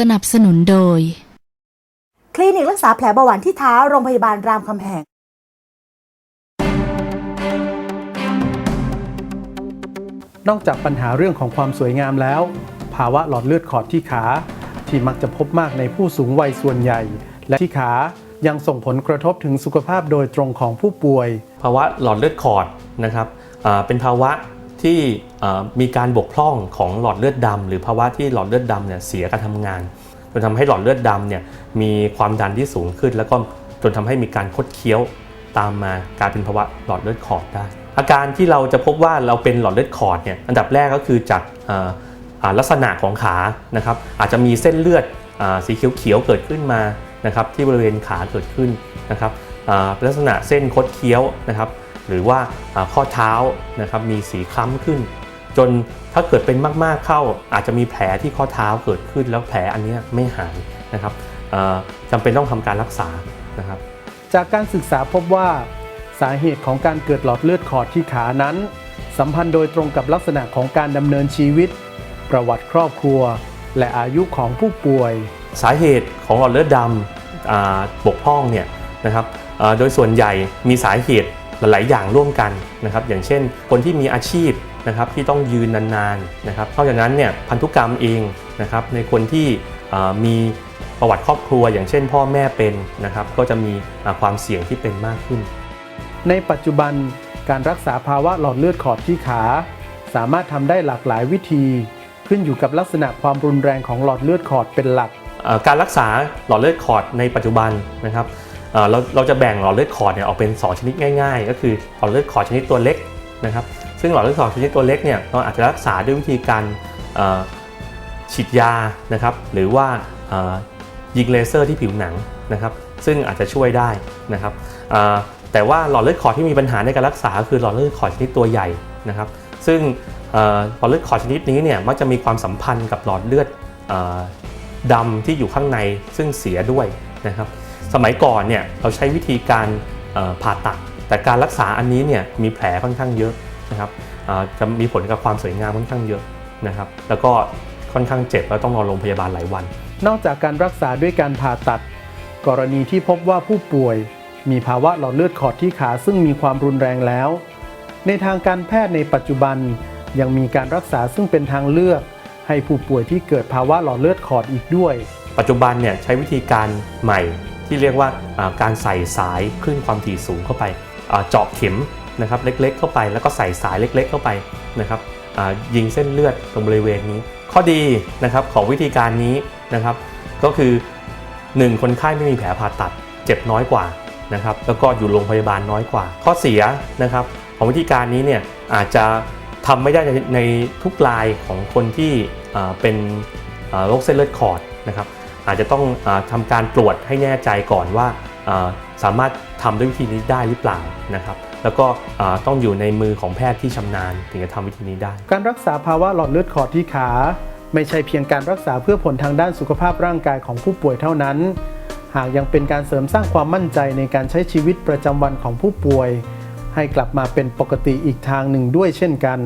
สนับสนุนโดย คลินิกรักษาแผลเบาหวานที่เท้าโรงพยาบาลรามคำแหงนอกจากปัญหาเรื่องของความสวยงามแล้ว ภาวะหลอดเลือดขอดที่ขา ที่มักจะพบมากในผู้สูงวัยส่วนใหญ่ และที่ขายังส่งผลกระทบถึงสุขภาพโดยตรงของผู้ป่วย ภาวะหลอดเลือดขอดนะครับอ่าเป็นภาวะ ที่มีการบกพร่องของหลอดเลือดดำหรือภาวะที่หลอดเลือดดำเนี่ยเสียการทำงานจนทำให้หลอดเลือดดำเนี่ยมีความดันที่สูงขึ้น แล้วก็จนทำให้มีการคดเคี้ยวตามมากลายเป็นภาวะหลอดเลือดขอดได้ อาการที่เราจะพบว่าเราเป็นหลอดเลือดขอดเนี่ยอันดับแรกก็คือจากลักษณะของขานะครับอาจจะมีเส้นเลือดอสีเขียวๆเกิดขึ้นมานะครับที่บริเวณขาเกิดขึ้นนะครับลักษณะเส้นคดเคี้ยวนะครับ หรือว่าข้อเท้านะครับมีสีคล้ำขึ้น จนถ้าเกิดเป็นมากๆเข้า อาจจะมีแผลที่ข้อเท้าเกิดขึ้น แล้วแผลอันนี้ไม่หายนะครับจำเป็นต้องทำการรักษานะครับ จากการศึกษาพบว่าสาเหตุของการเกิดหลอดเลือดขอดที่ขานั้น สัมพันธ์โดยตรงกับลักษณะของการดำเนินชีวิต ประวัติครอบครัว และอายุของผู้ป่วย สาเหตุของหลอดเลือดดำบกพร่องเนี่ยนะครับโดยส่วนใหญ่มีสาเหตุ หลาย ๆ อย่างร่วมกันนะครับอย่างเช่น คนที่มีอาชีพนะครับที่ต้องยืนนาน ๆ นะครับนอกจากนั้นเนี่ยพันธุกรรมเองนะครับในคนที่อ่ามีประวัติครอบครัว อย่างเช่น พ่อแม่เป็นนะครับก็จะมีอ่าความเสี่ยงที่เป็นมากขึ้น ในปัจจุบันการรักษาภาวะหลอดเลือดขอดที่ขา สามารถทำได้หลากหลายวิธี ขึ้นอยู่กับลักษณะความรุนแรงของหลอดเลือดขอดเป็นหลักเอ่อการรักษาหลอดเลือดขอดในปัจจุบันนะครับ เราเราจะแบ่งหลอดเลือดขอดเนี่ยออกเป็น 2 ชนิดง่าย ๆ ก็คือหลอดเลือดขอดชนิดตัวเล็กนะครับ ซึ่งหลอดเลือดขอดชนิดตัวเล็กเนี่ยเราอาจจะรักษาด้วยวิธีการฉีดยานะครับ หรือว่ายิงเลเซอร์ที่ผิวหนังนะครับ ซึ่งอาจจะช่วยได้นะครับแต่ว่าหลอดเลือดขอดที่มีปัญหาในการรักษา คือหลอดเลือดขอดชนิดตัวใหญ่นะครับ ซึ่งหลอดเลือดขอดชนิดนี้เนี่ยมักจะมีความสัมพันธ์กับหลอดเลือดดำที่อยู่ข้างในซึ่งเสียด้วยนะครับ สมัยก่อนเนี่ยเราใช้วิธีการเอ่อผ่าตัด แต่การรักษาอันนี้เนี่ยมีแผลค่อนข้างเยอะนะครับเอ่อจะมีผลกับความสวยงามค่อนข้างเยอะนะครับ แล้วก็ค่อนข้างเจ็บแล้วต้องนอนโรงพยาบาลหลายวัน นอกจากการรักษาด้วยการผ่าตัด กรณีที่พบว่าผู้ป่วย มีภาวะหลอดเลือดขอดที่ขาซึ่งมีความรุนแรงแล้ว ในทางการแพทย์ในปัจจุบันยังมีการรักษาซึ่งเป็นทางเลือก ให้ผู้ป่วยที่เกิดภาวะหลอดเลือดขอดอีกด้วย ปัจจุบันเนี่ยใช้วิธีการใหม่ ที่เรียกว่าการใส่สายคลื่นความถี่สูงเข้าไปเจาะเข็มนะครับเล็กๆ เข้าไปแล้วก็ใส่สายเล็ก ๆ เข้าไปนะครับยิงเส้นเลือดตรงบริเวณนี้ ข้อดีนะครับของวิธีการนี้นะครับ ก็คือ 1 คนไข้ไม่มีแผลผ่าตัดเจ็บน้อยกว่านะครับแล้วก็อยู่โรงพยาบาลน้อยกว่า ข้อเสียนะครับของวิธีการนี้เนี่ยอาจจะทำไม่ได้ในทุกรายของคนที่เป็นโรคเส้นเลือดขอดนะครับ อาจจะต้องอาทำการตรวจให้แน่ใจก่อนว่าสามารถทำด้วยวิธีนี้ได้หรือเปล่านะครับ แล้วก็ต้องอยู่ในมือของแพทย์ที่ชำนาญถึงจะทำวิธีนี้ได้ การรักษาภาวะหลอดเลือดขอดที่ขา ไม่ใช่เพียงการรักษาเพื่อผลทางด้านสุขภาพร่างกายของผู้ป่วยเท่านั้น หากยังเป็นการเสริมสร้างความมั่นใจในการใช้ชีวิตประจำวันของผู้ป่วย ให้กลับมาเป็นปกติอีกทางหนึ่งด้วยเช่นกัน